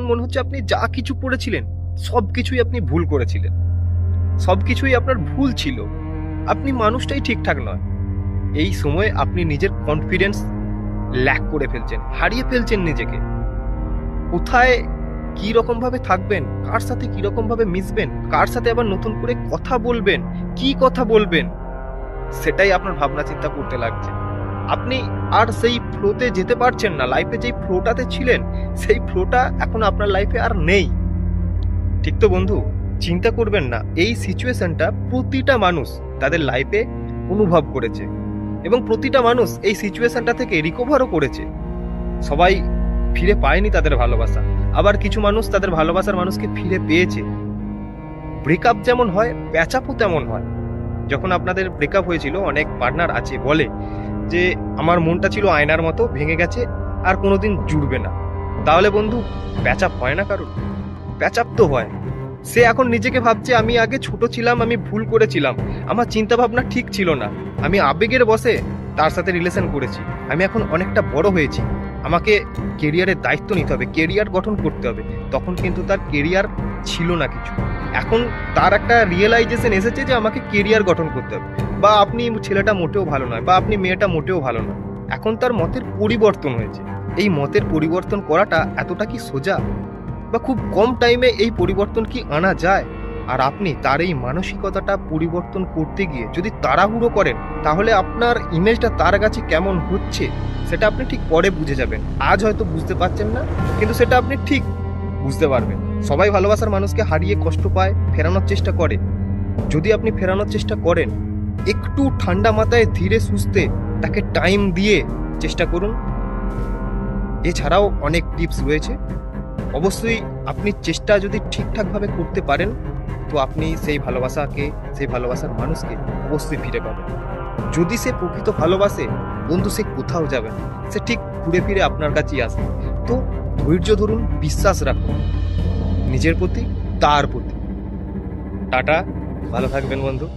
এখন মনে হচ্ছে আপনি যা কিছু করেছিলেন, সব কিছুই আপনি ভুল করেছিলেন। সব কিছুই আপনার ভুল ছিল। আপনি মানুষটাই ঠিকঠাক নয় এই সময়ে আপনি নিজের কনফিডেন্স ল্যাক করে ফেলছেন, হারিয়ে ফেলছেন নিজেকে। কোথায় কি রকম ভাবে থাকবেন, কার সাথে কি রকম ভাবে মিশবেন, কার সাথে আবার নতুন করে কথা বলবেন, কি কথা বলবেন, সেটাই আপনার ভাবনা চিন্তা করতে লাগছে। আপনি আর সেই ফ্লোতে যেতে পারছেন না লাইফে যেই ফ্লোটাতে ছিলেন, সেই ফ্লোটা এখন আপনার লাইফে আর নেই। ঠিক তো বন্ধু? চিন্তা করবেন না, এই সিচুয়েশনটা প্রতিটা মানুষ তাদের লাইফে অনুভব করেছে এবং প্রতিটা মানুষ এই সিচুয়েশনটা থেকে রিকভারও করেছে। সবাই ফিরে পায়নি তাদের ভালোবাসা, আবার কিছু মানুষ তাদের ভালোবাসার মানুষকে ফিরে পেয়েছে। ব্রেকআপ যেমন হয় প্যাচাপও তেমন হয়। যখন আপনাদের ব্রেকআপ হয়েছিল, অনেক পার্টনার আছে বলে যে আমার মনটা ছিল আয়নার মতো, ভেঙে গেছে, আর কোনোদিন জুড়বে না। তাহলে বন্ধু প্যাচাপ হয় না কারণ প্যাচাপ তো হয়। সে এখন নিজেকে ভাবছে, আমি আগে ছোট ছিলাম, আমি ভুল করেছিলাম। আমার চিন্তা ভাবনা ঠিক ছিল না। আমি আবেগের বসে তার সাথে রিলেশন করেছি। আমি এখন অনেকটা বড় হয়েছি। আমাকে কেরিয়ারের দায়িত্ব নিতে হবে কেরিয়ার গঠন করতে হবে। তখন কিন্তু তার কেরিয়ার ছিল না কিছু। এখন তার একটা রিয়েলাইজেশন এসেছে যে আমাকে কেরিয়ার গঠন করতে হবে। বা আপনি ছেলেটা মোটেও ভালো নয়, বা আপনি মেয়েটা মোটেও ভালো নয়। এখন তার মতের পরিবর্তন হয়েছে। এই মতের পরিবর্তন করাটা এতটা কি সোজা? বা খুব কম টাইমে এই পরিবর্তন কি আনা যায়? আর আপনি তার এই মানসিকতাটা পরিবর্তন করতে গিয়ে যদি তাড়াহুড়ো করেন, তাহলে আপনার ইমেজটা তার কাছে কেমন হচ্ছে, সেটা আপনি ঠিক পরে বুঝে যাবেন। আজ হয়তো বুঝতে পারছেন না, কিন্তু সেটা আপনি ঠিক বুঝতে পারবেন। সবাই ভালোবাসার মানুষকে হারিয়ে কষ্ট পায়, ফেরানোর চেষ্টা করে। যদি আপনি ফেরানোর চেষ্টা করেন একটু ঠান্ডা মাথায় ধীরে সুস্থে তাকে টাইম দিয়ে চেষ্টা করুন। এছাড়াও অনেক টিপস রয়েছে। অবশ্যই আপনি চেষ্টা যদি ঠিকঠাকভাবে করতে পারেন, তো আপনি সেই ভালোবাসাকে, সেই ভালোবাসার মানুষকে অবশ্যই ফিরে পাবেন। যদি সে প্রকৃত ভালোবাসে, বন্ধু সে কোথাও যাবে না। সে ঠিক ঘুরে ফিরে আপনার কাছেই আসবে। তো ধৈর্য ধরুন, বিশ্বাস রাখুন। নিজের প্রতি, তার প্রতি। টাটা, ভালো থাকবেন বন্ধু।